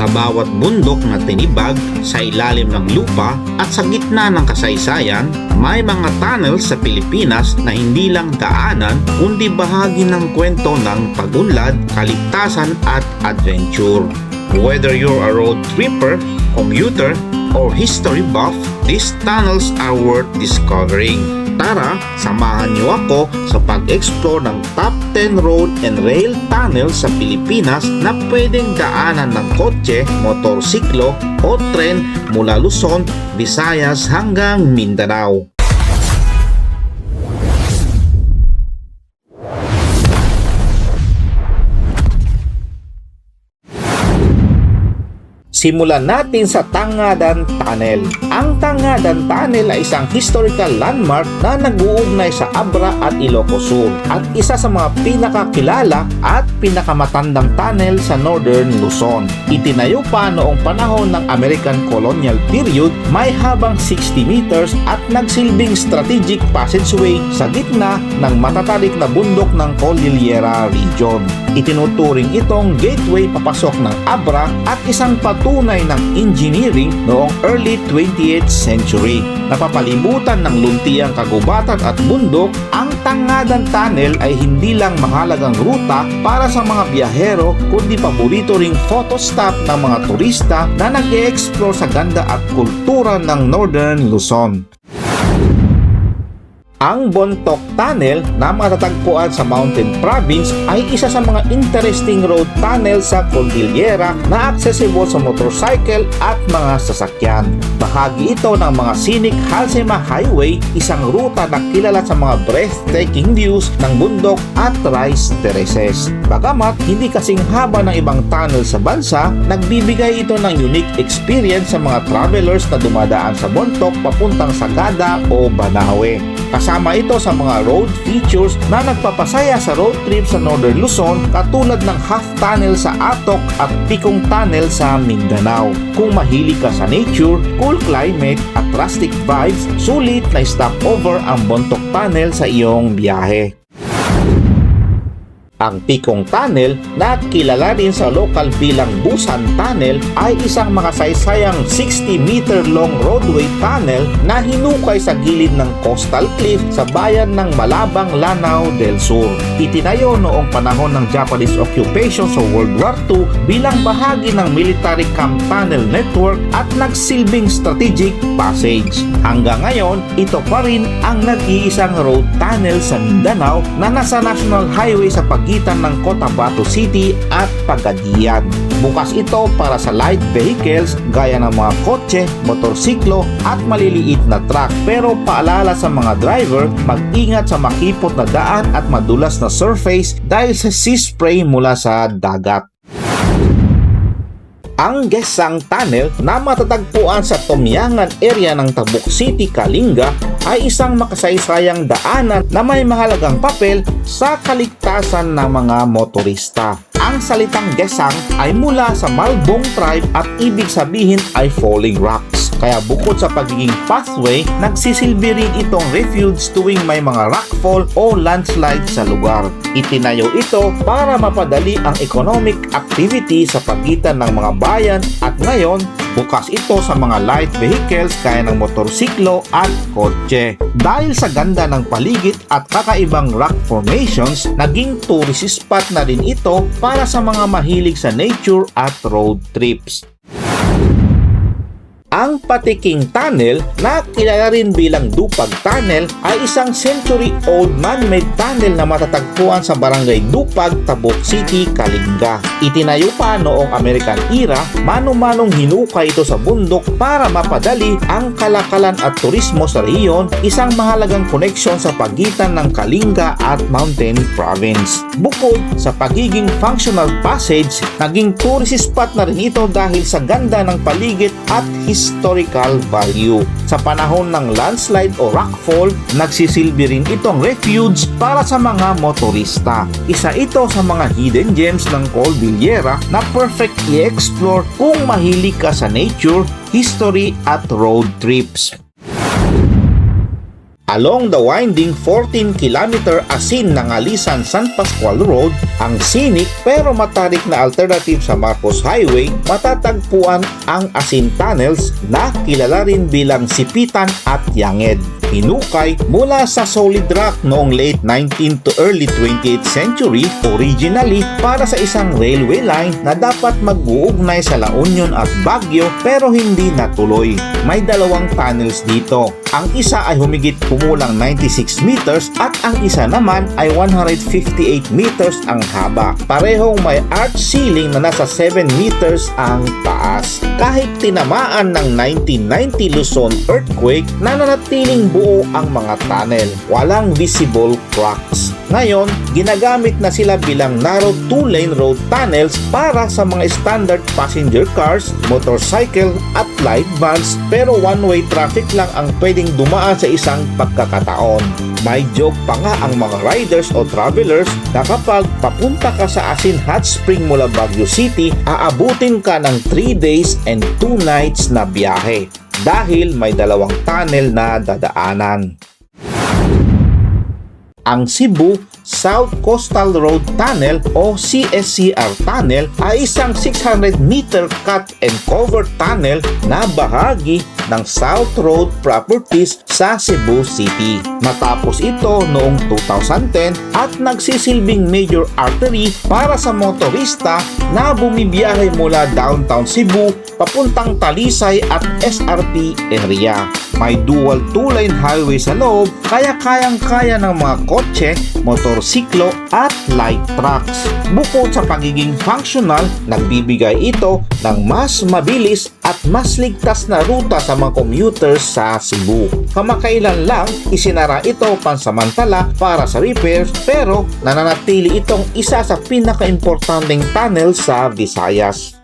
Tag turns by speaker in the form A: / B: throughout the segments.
A: Sa bawat bundok na tinibag, sa ilalim ng lupa at sa gitna ng kasaysayan, may mga tunnel sa Pilipinas na hindi lang daanan kundi bahagi ng kwento ng pagunlad, kaligtasan at adventure. Whether you're a road tripper, commuter, or history buff, these tunnels are worth discovering. Tara, samahan niyo ako sa pag-explore ng top 10 road and rail tunnels sa Pilipinas na pwedeng daanan ng kotse, motorsiklo o tren mula Luzon, Visayas hanggang Mindanao. Simulan natin sa Tangadan Tunnel. Ang Tangadan Tunnel ay isang historical landmark na nag-uugnay sa Abra at Ilocos Sur at isa sa mga pinakakilala at pinakamatandang tunnel sa Northern Luzon. Itinayo pa noong panahon ng American colonial period, may habang 60 meters at nagsilbing strategic passageway sa gitna ng matatarik na bundok ng Cordillera Region. Itinuturing itong gateway papasok ng Abra at isang patunay ng engineering noong early 20th century. Napapalibutan ng luntiang kagubatan at bundok, ang Tangadan Tunnel ay hindi lang mahalagang ruta para sa mga biyahero kundi paborito ring photo stop ng mga turista na nag-e-explore sa ganda at kultura ng Northern Luzon. Ang Bontoc Tunnel na matatagpuan sa Mountain Province ay isa sa mga interesting road tunnel sa Cordillera na accessible sa motorcycle at mga sasakyan. Bahagi ito ng mga scenic Halsema Highway, isang ruta na kilala sa mga breathtaking views ng bundok at rice terraces. Bagamat hindi kasing haba ng ibang tunnel sa bansa, nagbibigay ito ng unique experience sa mga travelers na dumadaan sa Bontoc papuntang Sagada o Banawe. Kasama ito sa mga road features na nagpapasaya sa road trip sa Northern Luzon katulad ng half tunnel sa Atok at Pikong Tunnel sa Mindanao. Kung mahilig ka sa nature, cool climate at rustic vibes, sulit na stopover ang Bontok Tunnel sa iyong biyahe. Ang Pikong Tunnel na kilala rin sa lokal bilang Busan Tunnel ay isang makasaysayang 60 meter long roadway tunnel na hinukay sa gilid ng coastal cliff sa bayan ng Malabang Lanao del Sur. Itinayo noong panahon ng Japanese occupation sa World War II bilang bahagi ng military camp tunnel network at nagsilbing strategic passage. Hanggang ngayon, ito pa rin ang nag-iisang road tunnel sa Mindanao na nasa National Highway sa pagitan ng Cotabato City at Pagadian. Bukas ito para sa light vehicles gaya ng mga kotse, motorsiklo at maliliit na truck pero paalala sa mga driver mag-ingat sa makipot na daan at madulas na surface dahil sa sea spray mula sa dagat. Ang Gesang Tunnel na matatagpuan sa Tomyangan area ng Tabuk City, Kalinga ay isang makasaysayang daanan na may mahalagang papel sa kaligtasan ng mga motorista. Ang salitang Gesang ay mula sa Malbong tribe at ibig sabihin ay falling rocks. Kaya bukod sa pagiging pathway, nagsisilbi rin itong refuge tuwing may mga rockfall o landslide sa lugar. Itinayo ito para mapadali ang economic activity sa pagitan ng mga bayan at ngayon bukas ito sa mga light vehicles kaya ng motorsiklo at kotse. Dahil sa ganda ng paligid at kakaibang rock formations, naging tourist spot na rin ito para sa mga mahilig sa nature at road trips. Ang Patiking Tunnel na kilala rin bilang Dupag Tunnel ay isang century-old man-made tunnel na matatagpuan sa barangay Dupag, Tabuk City, Kalinga. Itinayo pa noong American era, mano-manong hinukay ito sa bundok para mapadali ang kalakalan at turismo sa rehiyon, isang mahalagang koneksyon sa pagitan ng Kalinga at Mountain Province. Bukod sa pagiging functional passage, naging tourist spot na rin ito dahil sa ganda ng paligid at historical value. Sa panahon ng landslide o rockfall, nagsisilbi rin itong refuge para sa mga motorista. Isa ito sa mga hidden gems ng Cordillera na perfect i-explore kung mahilig ka sa nature, history at road trips. Along the winding 14-kilometer asin ng Alisan San Pascual Road, ang scenic pero matarik na alternative sa Marcos Highway, matatagpuan ang Asin Tunnels na kilala rin bilang Sipitan at Yanged. Hinukay mula sa solid rock noong late 19th to early 20th century originally para sa isang railway line na dapat mag-uugnay sa La Union at Baguio pero hindi natuloy. May dalawang tunnels dito. Ang isa ay humigit kumulang 96 meters at ang isa naman ay 158 meters ang haba. Parehong may arch ceiling na nasa 7 meters ang taas. Kahit tinamaan ng 1990 Luzon earthquake, nananatiling buo ang mga tunnel. Walang visible cracks. Ngayon, ginagamit na sila bilang narrow two-lane road tunnels para sa mga standard passenger cars, motorcycle at light vans pero one-way traffic lang ang pwedeng dumaan sa isang pagkakataon. May joke pa nga ang mga riders o travelers na kapag papunta ka sa Asin Hot Spring mula Baguio City, aabutin ka ng 3 days and 2 nights na biyahe dahil may dalawang tunnel na dadaanan. Ang Cebu South Coastal Road Tunnel o CSCR Tunnel ay isang 600 meter cut and cover tunnel na bahagi ng South Road Properties sa Cebu City. Matapos ito noong 2010 at nagsisilbing major artery para sa motorista na bumibiyahe mula downtown Cebu papuntang Talisay at SRT area. May dual two-lane highway sa loob kaya kayang-kaya ng mga kotse, motorsiklo at light trucks. Bukod sa pagiging functional, nagbibigay ito ng mas mabilis at mas ligtas na ruta sa mga commuters sa Cebu. Kamakailan lang, isinara ito pansamantala para sa repairs pero nananatili itong isa sa pinaka-importanteng tunnel sa Visayas.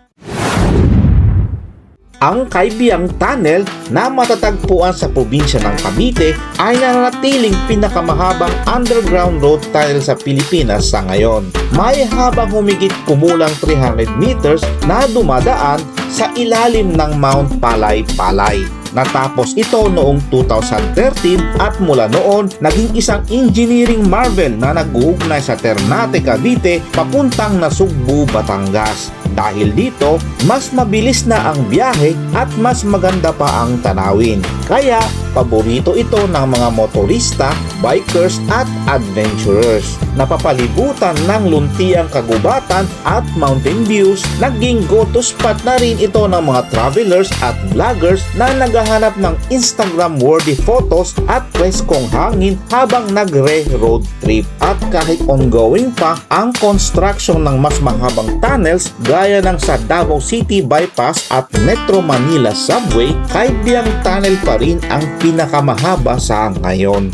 A: Ang Kaibiyang Tunnel na matatagpuan sa probinsya ng Cavite ay nananatiling pinakamahabang underground road tunnel sa Pilipinas sa ngayon. May habang humigit kumulang 300 meters na dumadaan sa ilalim ng Mount Palay-Palay. Natapos ito noong 2013 at mula noon naging isang engineering marvel na nag-uugnay sa Ternate, Cavite papuntang Nasugbu, Batangas. Dahil dito, mas mabilis na ang biyahe at mas maganda pa ang tanawin. Kaya, paborito ito ng mga motorista, bikers at adventurers. Napapalibutan ng luntiang kagubatan at mountain views, naging go-to spot na rin ito ng mga travelers at vloggers na naghahanap ng Instagram-worthy photos at preskong hangin habang nagre-road trip. At kahit ongoing pa ang construction ng mas mahabang tunnels gaya ng sa Davao City Bypass at Metro Manila Subway, Kaibiyang Tunnel pa rin ang pinakamahaba sa ngayon.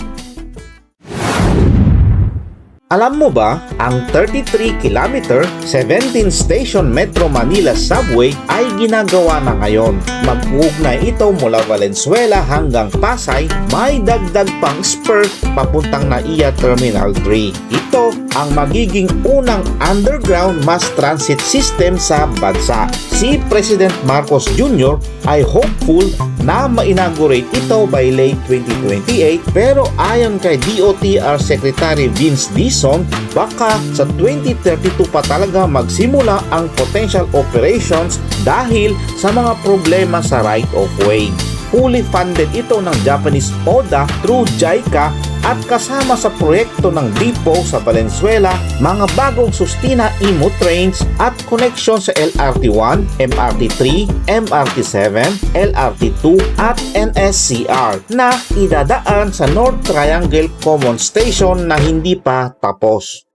A: Alam mo ba, ang 33-kilometer, 17-station Metro Manila Subway ay ginagawa na ngayon. Mag-uugnay ito mula Valenzuela hanggang Pasay, may dagdag pang spur papuntang NAIA Terminal 3. Ito ang magiging unang underground mass transit system sa bansa. Si President Marcos Jr. ay hopeful na ma-inaugurate ito by late 2028 pero ayon kay DOTR Secretary Vince Dison, baka sa 2032 pa talaga magsimula ang potential operations dahil sa mga problema sa right of way. Fully funded ito ng Japanese ODA through JICA at kasama sa proyekto ng depot sa Valenzuela, mga bagong sustina IMO trains at connection sa LRT1, MRT3, MRT7, LRT2 at NSCR na idadaan sa North Triangle Common Station na hindi pa tapos.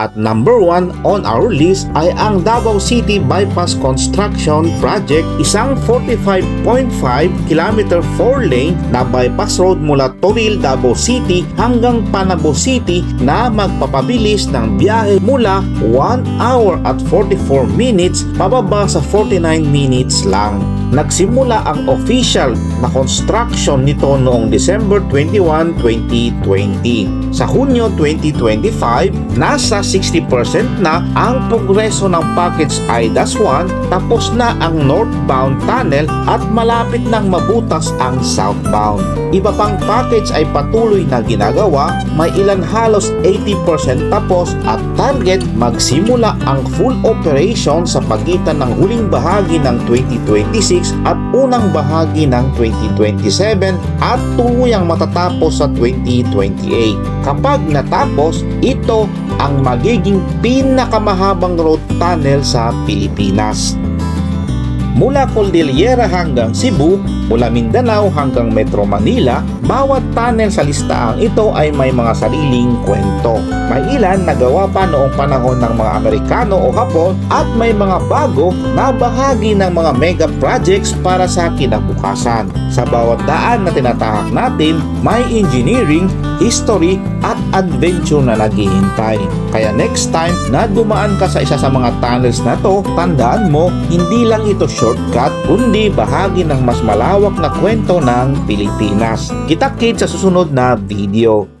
A: At number 1 on our list ay ang Davao City Bypass Construction Project, isang 45.5 km 4-lane na bypass road mula Toril, Davao City hanggang Panabo City na magpapabilis ng biyahe mula 1 hour at 44 minutes pababa sa 49 minutes lang. Nagsimula ang official na construction nito noong December 21, 2020. Sa Hunyo 2025, nasa 60% na ang progreso ng package IDAS 1 tapos na ang northbound tunnel at malapit nang mabutas ang southbound. Iba pang package ay patuloy na ginagawa, may ilan halos 80% tapos at target magsimula ang full operation sa pagitan ng huling bahagi ng 2026 at unang bahagi ng 2027 at tuluyang matatapos sa 2028. Kapag natapos, ito ang magiging pinakamahabang road tunnel sa Pilipinas. Mula Cordillera hanggang Cebu, mula Mindanao hanggang Metro Manila, bawat tunnel sa listaang ito ay may mga sariling kwento. May ilan nagawa pa noong panahon ng mga Amerikano o Hapon at may mga bago na bahagi ng mga mega projects para sa kinabukasan. Sa bawat daan na tinatahak natin, may engineering, history at adventure na naghihintay. Kaya next time na dumaan ka sa isa sa mga tunnels na to, tandaan mo, hindi lang ito shortcut, kundi bahagi ng mas malawak na kwento ng Pilipinas. Kita-kits sa susunod na video.